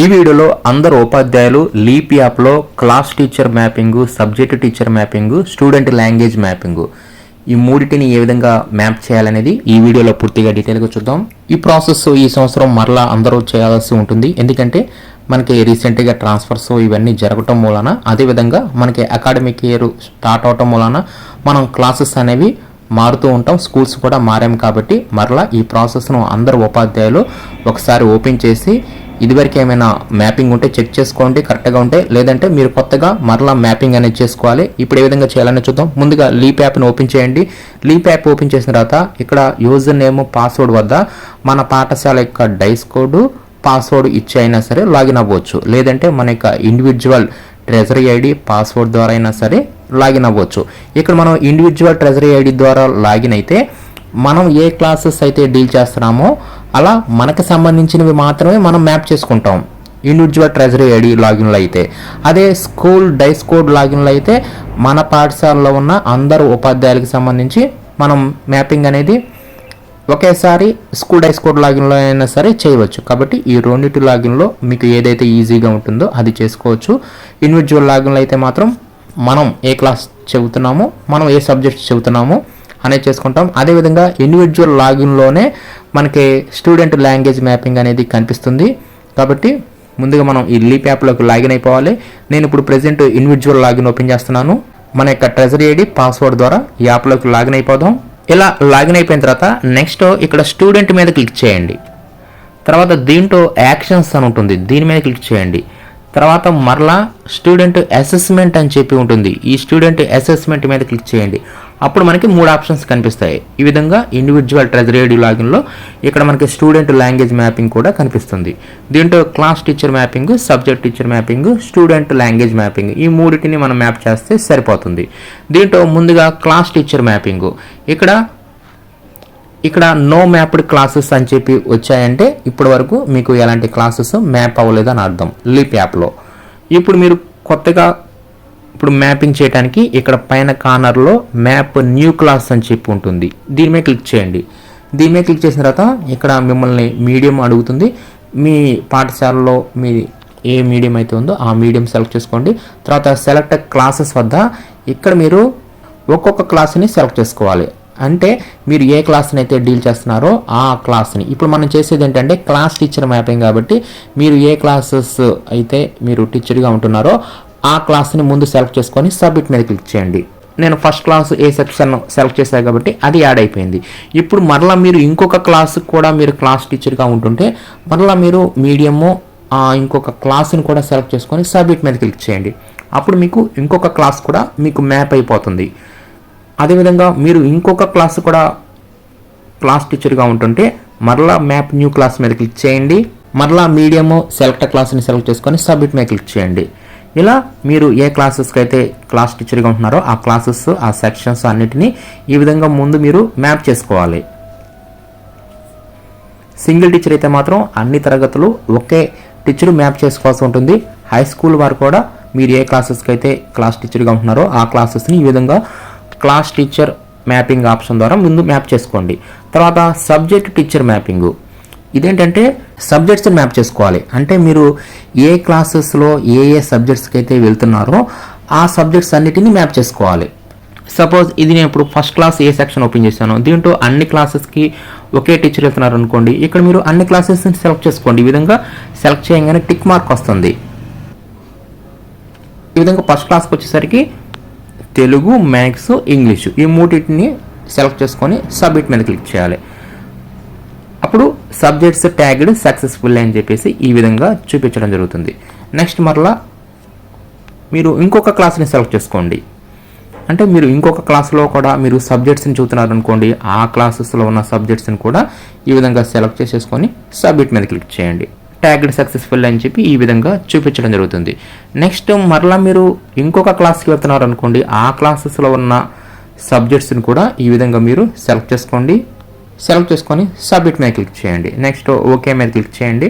ఈ వీడియోలో అందరు ఉపాధ్యాయులు లీప్ యాప్లో class teacher mapping subject teacher mapping student language mapping. ఈ మూడింటిని ఏ విధంగా మ్యాప్ చేయాలనేది ఈ వీడియోలో పూర్తిగా డీటెయిల్గా చూద్దాం. ఈ ప్రాసెస్ ఈ సంవత్సరం మరలా అందరూ చేయాల్సి ఉంటుంది. ఎందుకంటే మనకి రీసెంట్గా ట్రాన్స్ఫర్స్ ఇవన్నీ జరగటం మూలన అదేవిధంగా మనకి అకాడమిక్ ఇయర్ స్టార్ట్ అవటం మూలన మనం క్లాసెస్ అనేవి మారుతూ ఉంటాం. స్కూల్స్ కూడా మారాం కాబట్టి మరలా ఈ ప్రాసెస్ను అందరు ఉపాధ్యాయులు ఒకసారి ఓపెన్ చేసి ఇదివరకు ఏమైనా మ్యాపింగ్ ఉంటే చెక్ చేసుకోండి కరెక్ట్గా ఉంటే లేదంటే మీరు కొత్తగా మరలా మ్యాపింగ్ అనేది చేసుకోవాలి. ఇప్పుడు ఏ విధంగా చేయాలని చూద్దాం. ముందుగా లీప్ యాప్ని ఓపెన్ చేయండి. లీప్ యాప్ ఓపెన్ చేసిన తర్వాత ఇక్కడ యూజర్ నేమ్ పాస్వర్డ్ వద్ద మన పాఠశాల యొక్క డైస్ కోడ్ పాస్వర్డ్ ఇచ్చి అయినా సరే లాగిన్ అవ్వచ్చు. లేదంటే మన యొక్క ఇండివిజువల్ ట్రెజరీ ఐడి పాస్వర్డ్ ద్వారా అయినా సరే లాగిన్ అవ్వచ్చు. ఇక్కడ మనం ఇండివిజువల్ ట్రెజరీ ఐడి ద్వారా లాగిన్ అయితే మనం ఏ క్లాసెస్ అయితే డీల్ చేస్తున్నామో అలా మనకు సంబంధించినవి మాత్రమే మనం మ్యాప్ చేసుకుంటాం. ఇండివిజువల్ ట్రెజరీ ఐడి లాగిన్లో అయితే అదే స్కూల్ డైస్ కోడ్ లాగిన్లో అయితే మన పాఠశాలలో ఉన్న అందరు ఉపాధ్యాయులకు సంబంధించి మనం మ్యాపింగ్ అనేది ఒకేసారి స్కూల్ డైస్ కోడ్ లాగిన్లో అయినా సరే చేయవచ్చు. కాబట్టి ఈ రెండింటి లాగిన్లో మీకు ఏదైతే ఈజీగా ఉంటుందో అది చేసుకోవచ్చు. ఇండివిజువల్ లాగిన్లో అయితే మాత్రం మనం ఏ క్లాస్ చెబుతున్నామో మనం ఏ సబ్జెక్ట్ చెబుతున్నామో అనేది చేసుకుంటాం. అదేవిధంగా ఇండివిజువల్ లాగిన్లోనే మనకి స్టూడెంట్ లాంగ్వేజ్ మ్యాపింగ్ అనేది కనిపిస్తుంది. కాబట్టి ముందుగా మనం ఈ లీప్ యాప్లోకి లాగిన్ అయిపోవాలి. నేను ఇప్పుడు ప్రజెంట్ ఇండివిజువల్ లాగిన్ ఓపెన్ చేస్తున్నాను. మన యొక్క ట్రెజరీ ఐడి పాస్వర్డ్ ద్వారా ఈ యాప్లోకి లాగిన్ అయిపోదాం. ఇలా లాగిన్ అయిపోయిన తర్వాత నెక్స్ట్ ఇక్కడ స్టూడెంట్ మీద క్లిక్ చేయండి. తర్వాత దీంట్లో యాక్షన్స్ అని ఉంటుంది. దీని మీద క్లిక్ చేయండి. తర్వాత మరలా స్టూడెంట్ అసెస్మెంట్ అని చెప్పి ఉంటుంది. ఈ స్టూడెంట్ అసెస్మెంట్ మీద క్లిక్ చేయండి. అప్పుడు మనకి మూడు ఆప్షన్స్ కనిపిస్తాయి. ఈ విధంగా ఇండివిజువల్ ట్రెజరీ లాగిన్లో ఇక్కడ మనకి స్టూడెంట్ లాంగ్వేజ్ మ్యాపింగ్ కూడా కనిపిస్తుంది. దీంట్లో class teacher mapping subject teacher mapping student language mapping ఈ మూడింటిని మనం మ్యాప్ చేస్తే సరిపోతుంది. దీంట్లో ముందుగా క్లాస్ టీచర్ మ్యాపింగ్ ఇక్కడ ఇక్కడ నో మ్యాప్డ్ క్లాసెస్ అని చెప్పి వచ్చాయంటే ఇప్పటి వరకు మీకు ఎలాంటి క్లాసెస్ మ్యాప్ అవ్వలేదని అర్థం. లీప్ యాప్లో ఇప్పుడు మీరు కొత్తగా ఇప్పుడు మ్యాపింగ్ చేయడానికి ఇక్కడ పైన కార్నర్లో మ్యాప్ న్యూ క్లాస్ అని చెప్పి ఉంటుంది. దీని మీద క్లిక్ చేయండి. దీని మీద క్లిక్ చేసిన తర్వాత ఇక్కడ మిమ్మల్ని మీడియం అడుగుతుంది. మీ పాఠశాలలో మీ ఏ మీడియం అయితే ఉందో ఆ మీడియం సెలెక్ట్ చేసుకోండి. తర్వాత సెలెక్ట్ క్లాసెస్ వద్ద ఇక్కడ మీరు ఒక్కొక్క క్లాస్ని సెలెక్ట్ చేసుకోవాలి. అంటే మీరు ఏ క్లాస్ని అయితే డీల్ చేస్తున్నారో ఆ క్లాస్ని ఇప్పుడు మనం చేసేది ఏంటంటే క్లాస్ టీచర్ మ్యాపింగ్ కాబట్టి మీరు ఏ క్లాసెస్ అయితే మీరు టీచర్గా ఉంటున్నారో ఆ క్లాస్ని ముందు సెలెక్ట్ చేసుకొని సబ్మిట్ మీద క్లిక్ చేయండి. నేను first class A section select చేశాను కాబట్టి అది యాడ్ అయిపోయింది. ఇప్పుడు మరలా మీరు ఇంకొక క్లాస్ కూడా మీరు క్లాస్ టీచర్గా ఉంటుంటే మరలా మీరు మీడియము ఇంకొక క్లాస్ని కూడా సెలెక్ట్ చేసుకొని సబ్మిట్ మీద క్లిక్ చేయండి. అప్పుడు మీకు ఇంకొక క్లాస్ కూడా మీకు మ్యాప్ అయిపోతుంది. అదేవిధంగా మీరు ఇంకొక క్లాస్ కూడా క్లాస్ టీచర్గా ఉంటుంటే మరలా మ్యాప్ న్యూ క్లాస్ మీద క్లిక్ చేయండి. మరలా మీడియము సెలెక్ట్ క్లాస్ని సెలెక్ట్ చేసుకొని సబ్మిట్ మీద క్లిక్ చేయండి. ఇలా మీరు ఏ క్లాసెస్కి అయితే క్లాస్ టీచర్గా ఉంటున్నారో ఆ క్లాసెస్ ఆ సెక్షన్స్ అన్నిటినీ ఈ విధంగా ముందు మీరు మ్యాప్ చేసుకోవాలి. సింగిల్ టీచర్ అయితే మాత్రం అన్ని తరగతులు ఒకే టీచర్ మ్యాప్ చేసుకోవాల్సి ఉంటుంది. హై స్కూల్ వారు కూడా మీరు ఏ క్లాసెస్కి అయితే క్లాస్ టీచర్గా ఉంటున్నారో ఆ క్లాసెస్ని ఈ విధంగా క్లాస్ టీచర్ మ్యాపింగ్ ఆప్షన్ ద్వారా ముందు మ్యాప్ చేసుకోండి. తర్వాత సబ్జెక్ట్ టీచర్ మ్యాపింగు ఇదేంటంటే సబ్జెక్ట్స్ మ్యాప్ చేసుకోవాలి. అంటే మీరు ఏ క్లాసెస్లో ఏ ఏ సబ్జెక్ట్స్కి అయితే వెళ్తున్నారో ఆ సబ్జెక్ట్స్ అన్నిటిని మ్యాప్ చేసుకోవాలి. సపోజ్ ఇది నేను ఇప్పుడు first class A section open చేశాను. దీంట్లో అన్ని క్లాసెస్కి ఒకే టీచర్ వెళ్తున్నారు అనుకోండి. ఇక్కడ మీరు అన్ని క్లాసెస్ని సెలెక్ట్ చేసుకోండి. ఈ విధంగా సెలెక్ట్ చేయగానే టిక్ మార్క్ వస్తుంది. ఈ విధంగా ఫస్ట్ క్లాస్కి వచ్చేసరికి తెలుగు మ్యాథ్స్ ఇంగ్లీషు ఈ మూడింటిని సెలెక్ట్ చేసుకొని సబ్మిట్ మీద క్లిక్ చేయాలి. అప్పుడు సబ్జెక్ట్స్ ట్యాగ్డ్ సక్సెస్ఫుల్ అని చెప్పేసి ఈ విధంగా చూపించడం జరుగుతుంది. నెక్స్ట్ మరలా మీరు ఇంకొక క్లాస్ని సెలెక్ట్ చేసుకోండి. అంటే మీరు ఇంకొక క్లాస్లో కూడా మీరు సబ్జెక్ట్స్ని చూస్తున్నారు అనుకోండి ఆ క్లాసెస్లో ఉన్న సబ్జెక్ట్స్ని కూడా ఈ విధంగా సెలెక్ట్ చేసేసుకొని సబ్మిట్ మీద క్లిక్ చేయండి. ట్యాగ్డ్ సక్సెస్ఫుల్ అని చెప్పి ఈ విధంగా చూపించడం జరుగుతుంది. నెక్స్ట్ మరలా మీరు ఇంకొక క్లాస్కి వెళ్తున్నారు అనుకోండి ఆ క్లాసెస్లో ఉన్న సబ్జెక్ట్స్ని కూడా ఈ విధంగా మీరు సెలెక్ట్ చేసుకోండి. సెలెక్ట్ చేసుకొని సబ్మిట్ మీద క్లిక్ చేయండి. నెక్స్ట్ ఓకే మీద క్లిక్ చేయండి.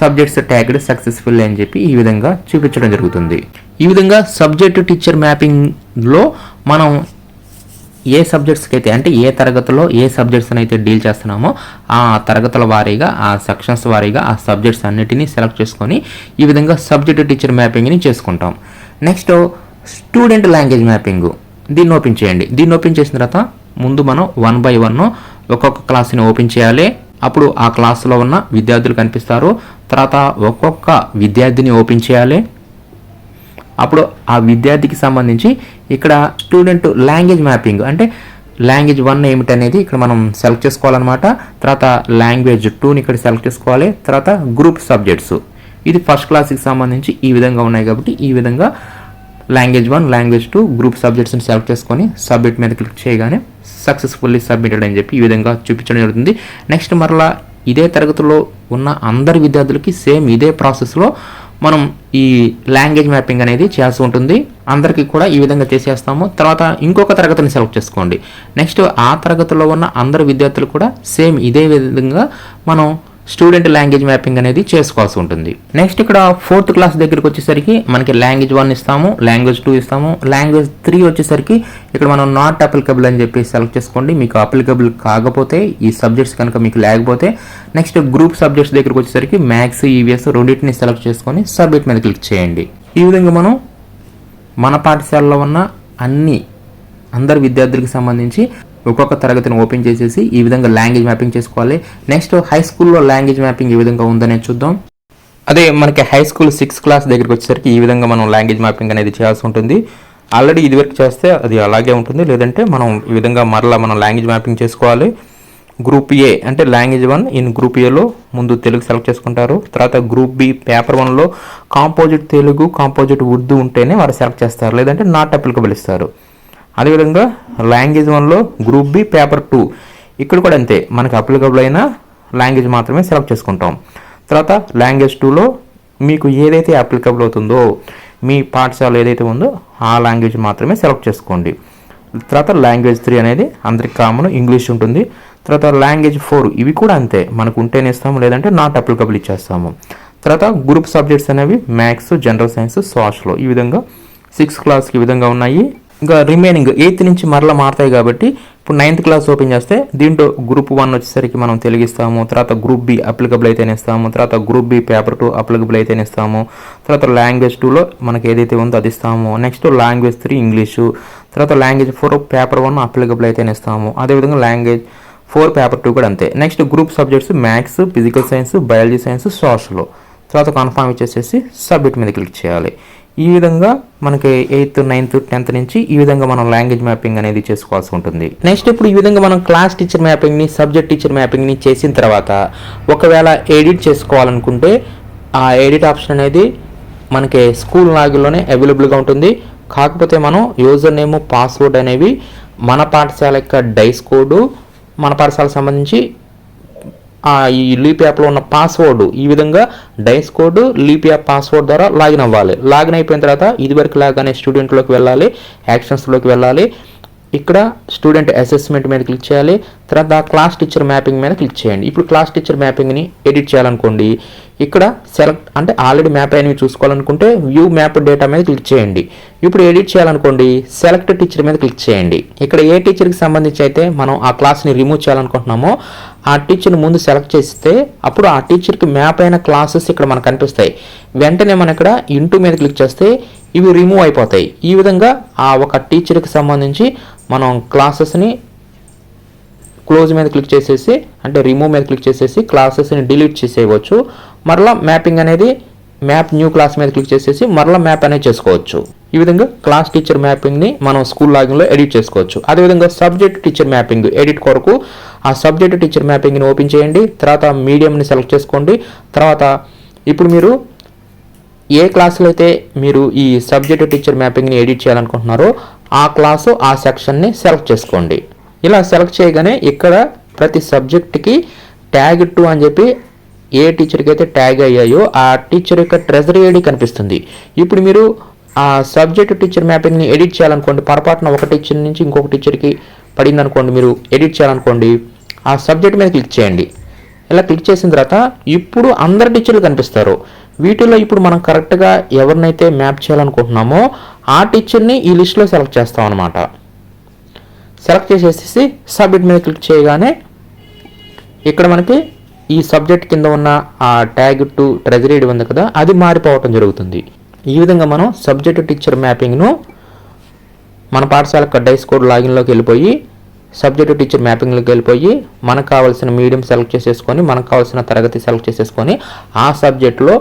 సబ్జెక్ట్స్ ట్యాగ్డ్ సక్సెస్ఫుల్ అని చెప్పి ఈ విధంగా చూపించడం జరుగుతుంది. ఈ విధంగా సబ్జెక్ట్ టీచర్ మ్యాపింగ్లో మనం ఏ సబ్జెక్ట్స్కి అయితే అంటే ఏ తరగతిలో ఏ సబ్జెక్ట్స్ అయితే డీల్ చేస్తున్నామో ఆ తరగతుల వారీగా ఆ సెక్షన్స్ వారీగా ఆ సబ్జెక్ట్స్ అన్నిటినీ సెలెక్ట్ చేసుకొని ఈ విధంగా సబ్జెక్ట్ టీచర్ మ్యాపింగ్ని చేసుకుంటాం. నెక్స్ట్ స్టూడెంట్ లాంగ్వేజ్ మ్యాపింగ్ దీన్ని ఓపెన్ చేయండి. దీన్ని ఓపెన్ చేసిన తర్వాత ముందు మనం వన్ బై వన్ ఒక్కొక్క క్లాస్ని ఓపెన్ చేయాలి. అప్పుడు ఆ క్లాస్లో ఉన్న విద్యార్థులు కనిపిస్తారు. తర్వాత ఒక్కొక్క విద్యార్థిని ఓపెన్ చేయాలి. అప్పుడు ఆ విద్యార్థికి సంబంధించి ఇక్కడ స్టూడెంట్ లాంగ్వేజ్ మ్యాపింగ్ అంటే లాంగ్వేజ్ వన్ ఏమిటనేది ఇక్కడ మనం సెలెక్ట్ చేసుకోవాలన్నమాట. తర్వాత లాంగ్వేజ్ టూని ఇక్కడ సెలెక్ట్ చేసుకోవాలి. తర్వాత గ్రూప్ సబ్జెక్ట్స్ ఇది ఫస్ట్ క్లాస్కి సంబంధించి ఈ విధంగా ఉన్నాయి కాబట్టి ఈ విధంగా language one language two group సబ్జెక్ట్స్ని select చేసుకొని సబ్మిట్ మీద క్లిక్ చేయగానే సక్సెస్ఫుల్లీ సబ్మిటెడ్ అని చెప్పి ఈ విధంగా చూపించడం జరుగుతుంది. నెక్స్ట్ మరలా ఇదే తరగతిలో ఉన్న అందరి విద్యార్థులకి సేమ్ ఇదే ప్రాసెస్లో మనం ఈ లాంగ్వేజ్ మ్యాపింగ్ అనేది చేయాల్సి ఉంటుంది. అందరికీ కూడా ఈ విధంగా చేసేస్తాము. తర్వాత ఇంకొక తరగతిని సెలెక్ట్ చేసుకోండి. నెక్స్ట్ ఆ తరగతిలో ఉన్న అందరు విద్యార్థులు కూడా సేమ్ ఇదే విధంగా మనం స్టూడెంట్ లాంగ్వేజ్ మ్యాపింగ్ అనేది చేసుకోవాల్సి ఉంటుంది. నెక్స్ట్ ఇక్కడ ఫోర్త్ క్లాస్ దగ్గరికి వచ్చేసరికి మనకి లాంగ్వేజ్ వన్ ఇస్తాము లాంగ్వేజ్ టూ ఇస్తాము. లాంగ్వేజ్ త్రీ వచ్చేసరికి ఇక్కడ మనం నాట్ అప్లికబుల్ అని చెప్పి సెలెక్ట్ చేసుకోండి. మీకు అప్లికబుల్ కాకపోతే ఈ సబ్జెక్ట్స్ కనుక మీకు లేకపోతే నెక్స్ట్ గ్రూప్ సబ్జెక్ట్స్ దగ్గరికి వచ్చేసరికి మ్యాథ్స్ ఈవీఎస్ రెండింటిని సెలెక్ట్ చేసుకొని సబ్మిట్ మీద క్లిక్ చేయండి. ఈ విధంగా మనం మన పాఠశాలలో ఉన్న అన్ని అందరి విద్యార్థులకు సంబంధించి ఒక్కొక్క తరగతిని ఓపెన్ చేసేసి ఈ విధంగా లాంగ్వేజ్ మ్యాపింగ్ చేసుకోవాలి. నెక్స్ట్ హై స్కూల్లో లాంగ్వేజ్ మ్యాపింగ్ ఏ విధంగా ఉందనే చూద్దాం. అదే మనకి హై స్కూల్ సిక్స్త్ క్లాస్ దగ్గరికి వచ్చేసరికి ఈ విధంగా మనం లాంగ్వేజ్ మ్యాపింగ్ అనేది చేయాల్సి ఉంటుంది. ఆల్రెడీ ఇదివరకు చేస్తే అది అలాగే ఉంటుంది. లేదంటే మనం ఈ విధంగా మరలా మనం లాంగ్వేజ్ మ్యాపింగ్ చేసుకోవాలి. గ్రూప్ ఏ అంటే లాంగ్వేజ్ వన్ ఇన్ గ్రూప్ ఏలో ముందు తెలుగు సెలెక్ట్ చేసుకుంటారు. తర్వాత గ్రూప్ బి పేపర్ వన్లో కాంపోజిట్ తెలుగు కాంపోజిట్ ఉర్దూ ఉంటేనే వారు సెలెక్ట్ చేస్తారు. లేదంటే నాట్ అప్లికబుల్ ఇస్తారు. అదేవిధంగా లాంగ్వేజ్ వన్లో గ్రూప్ బి పేపర్ టూ ఇక్కడ కూడా అంతే మనకి అప్లికబుల్ అయిన లాంగ్వేజ్ మాత్రమే సెలెక్ట్ చేసుకుంటాం. తర్వాత లాంగ్వేజ్ టూలో మీకు ఏదైతే అప్లికబుల్ అవుతుందో మీ పాఠశాల ఏదైతే ఉందో ఆ లాంగ్వేజ్ మాత్రమే సెలెక్ట్ చేసుకోండి. తర్వాత లాంగ్వేజ్ త్రీ అనేది అందరికి కామన్ ఇంగ్లీష్ ఉంటుంది. తర్వాత లాంగ్వేజ్ ఫోర్ ఇవి కూడా అంతే మనకు ఉంటేనే ఇస్తాము లేదంటే నాట్ అప్లికబుల్ ఇచ్చేస్తాము. తర్వాత గ్రూప్ సబ్జెక్ట్స్ అనేవి మ్యాథ్స్ జనరల్ సైన్స్ సోషల్ ఈ విధంగా సిక్స్త్ క్లాస్కి ఈ విధంగా ఉన్నాయి. ఇంకా రిమైనింగ్ ఎయిత్ నుంచి మరలా మారుతాయి కాబట్టి ఇప్పుడు నైన్త్ క్లాస్ ఓపెన్ చేస్తే దీంట్లో గ్రూప్ వన్ వచ్చేసరికి మనం తెలుగిస్తాము. తర్వాత గ్రూప్ బి అప్లికబుల్ అయితేనే ఇస్తాము తర్వాత group B paper two applicable అయితేనే ఇస్తాము తర్వాత లాంగ్వేజ్ టూలో మనకి ఏదైతే ఉందో అది ఇస్తాము. నెక్స్ట్ లాంగ్వేజ్ త్రీ ఇంగ్లీషు తర్వాత language four paper one applicable అయితేనే ఇస్తాము అదేవిధంగా లాంగ్వేజ్ ఫోర్ పేపర్ టూ కూడా అంతే. Next group subjects maths physical science biology science social తర్వాత కన్ఫామ్ ఇచ్చేసేసి సబ్మిట్ మీద క్లిక్ చేయాలి. ఈ విధంగా మనకి ఎయిత్ నైన్త్ టెన్త్ నుంచి ఈ విధంగా మనం లాంగ్వేజ్ మ్యాపింగ్ అనేది చేసుకోవాల్సి ఉంటుంది. నెక్స్ట్ ఇప్పుడు ఈ విధంగా మనం క్లాస్ టీచర్ మ్యాపింగ్ని సబ్జెక్ట్ టీచర్ మ్యాపింగ్ని చేసిన తర్వాత ఒకవేళ ఎడిట్ చేసుకోవాలనుకుంటే ఆ ఎడిట్ ఆప్షన్ అనేది మనకి స్కూల్ లాగిన్లోనే అవైలబుల్గా ఉంటుంది. కాకపోతే మనం యూజర్ నేమ్ పాస్వర్డ్ అనేవి మన పాఠశాల యొక్క డైస్ కోడ్ మన పాఠశాలకు సంబంధించి ఈ లీప్ యాప్లో ఉన్న పాస్వర్డ్ ఈ విధంగా DISE code LEAP app password ద్వారా లాగిన్ అవ్వాలి. లాగిన్ అయిపోయిన తర్వాత ఇదివరకు లాగానే స్టూడెంట్లోకి వెళ్ళాలి యాక్షన్స్లోకి వెళ్ళాలి. ఇక్కడ స్టూడెంట్ అసెస్మెంట్ మీద క్లిక్ చేయాలి. తర్వాత క్లాస్ టీచర్ మ్యాపింగ్ మీద క్లిక్ చేయండి. ఇప్పుడు క్లాస్ టీచర్ మ్యాపింగ్ని ఎడిట్ చేయాలనుకోండి. ఇక్కడ సెలెక్ట్ అంటే ఆల్రెడీ మ్యాప్ అయినవి చూసుకోవాలనుకుంటే వ్యూ మ్యాప్ డేటా మీద క్లిక్ చేయండి. ఇప్పుడు ఎడిట్ చేయాలనుకోండి సెలెక్ట్ టీచర్ మీద క్లిక్ చేయండి. ఇక్కడ ఏ టీచర్కి సంబంధించి అయితే మనం ఆ క్లాస్ని రిమూవ్ చేయాలనుకుంటున్నామో ఆ ఆ టీచర్ని ముందు సెలెక్ట్ చేస్తే అప్పుడు ఆ టీచర్కి మ్యాప్ అయిన క్లాసెస్ ఇక్కడ మనకు కనిపిస్తాయి. వెంటనే మనం ఇక్కడ ఇంటూ మీద క్లిక్ చేస్తే ఇవి రిమూవ్ అయిపోతాయి. ఈ విధంగా ఆ ఒక టీచర్కి సంబంధించి మనం క్లాసెస్ని క్లోజ్ మీద క్లిక్ చేసేసి అంటే రిమూవ్ మీద క్లిక్ చేసేసి క్లాసెస్ని డిలీట్ చేసేయవచ్చు. మరలా మ్యాపింగ్ అనేది మ్యాప్ న్యూ క్లాస్ మీద క్లిక్ చేసేసి మరలా మ్యాప్ అనేది చేసుకోవచ్చు. ఈ విధంగా క్లాస్ టీచర్ మ్యాపింగ్ని మనం స్కూల్ లాగిన్లో ఎడిట్ చేసుకోవచ్చు. అదేవిధంగా సబ్జెక్ట్ టీచర్ మ్యాపింగ్ ఎడిట్ కొరకు ఆ సబ్జెక్ట్ టీచర్ మ్యాపింగ్ని ఓపెన్ చేయండి. తర్వాత మీడియంని సెలెక్ట్ చేసుకోండి. తర్వాత ఇప్పుడు మీరు ఏ క్లాసులో అయితే మీరు ఈ సబ్జెక్ట్ టీచర్ మ్యాపింగ్ని ఎడిట్ చేయాలనుకుంటున్నారో ఆ క్లాసు ఆ సెక్షన్ని సెలెక్ట్ చేసుకోండి. ఇలా సెలెక్ట్ చేయగానే ఇక్కడ ప్రతి సబ్జెక్ట్కి ట్యాగ్ టు అని చెప్పి ఏ టీచర్కి అయితే ట్యాగ్ అయ్యాయో ఆ టీచర్ యొక్క ట్రెజరీ ఐడి కనిపిస్తుంది. ఇప్పుడు మీరు ఆ సబ్జెక్ట్ టీచర్ మ్యాపింగ్ని ఎడిట్ చేయాలనుకోండి పొరపాటున ఒక టీచర్ నుంచి ఇంకొక టీచర్కి పడింది అనుకోండి మీరు ఎడిట్ చేయాలనుకోండి ఆ సబ్జెక్ట్ మీద క్లిక్ చేయండి. ఇలా క్లిక్ చేసిన తర్వాత ఇప్పుడు అందరు టీచర్లు కనిపిస్తారు. వీటిలో ఇప్పుడు మనం కరెక్ట్గా ఎవరినైతే మ్యాప్ చేయాలనుకుంటున్నామో ఆ టీచర్ని ఈ లిస్ట్లో సెలెక్ట్ చేస్తాం అనమాట సెలెక్ట్ చేసేసి సబ్మిట్ మీద క్లిక్ చేయగానే ఇక్కడ మనకి ఈ సబ్జెక్ట్ కింద ఉన్న ఆ ట్యాగ్ టు ట్రెజరీ ఉంది కదా అది మారిపోవటం జరుగుతుంది. ఈ విధంగా మనం సబ్జెక్ట్ టీచర్ మ్యాపింగ్ను మన పాఠశాల డైస్ కోడ్ లాగిన్లోకి వెళ్ళిపోయి సబ్జెక్ట్ టీచర్ మ్యాపింగ్లోకి వెళ్ళిపోయి మనకు కావాల్సిన మీడియం సెలెక్ట్ చేసేసుకొని మనకు కావాల్సిన తరగతి సెలెక్ట్ చేసేసుకొని ఆ సబ్జెక్ట్లో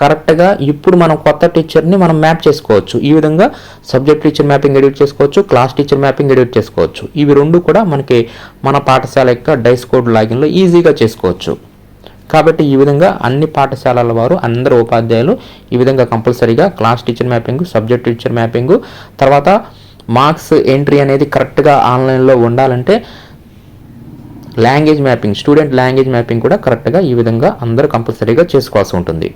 కరెక్ట్గా ఇప్పుడు మనం కొత్త టీచర్ని మనం మ్యాప్ చేసుకోవచ్చు. ఈ విధంగా సబ్జెక్ట్ టీచర్ మ్యాపింగ్ ఎడిట్ చేసుకోవచ్చు క్లాస్ టీచర్ మ్యాపింగ్ ఎడిట్ చేసుకోవచ్చు. ఇవి రెండు కూడా మనకి మన పాఠశాల యొక్క డైస్ కోడ్ లాగిన్లో ఈజీగా చేసుకోవచ్చు. కాబట్టి ఈ విధంగా అన్ని పాఠశాలల వారు అందరు ఉపాధ్యాయులు ఈ విధంగా కంపల్సరీగా class teacher mapping subject teacher mapping తర్వాత మార్క్స్ ఎంట్రీ అనేది కరెక్ట్గా ఆన్లైన్లో ఉండాలంటే language mapping student language mapping కూడా కరెక్ట్గా ఈ విధంగా అందరూ కంపల్సరీగా చేసుకోవాల్సి ఉంటుంది.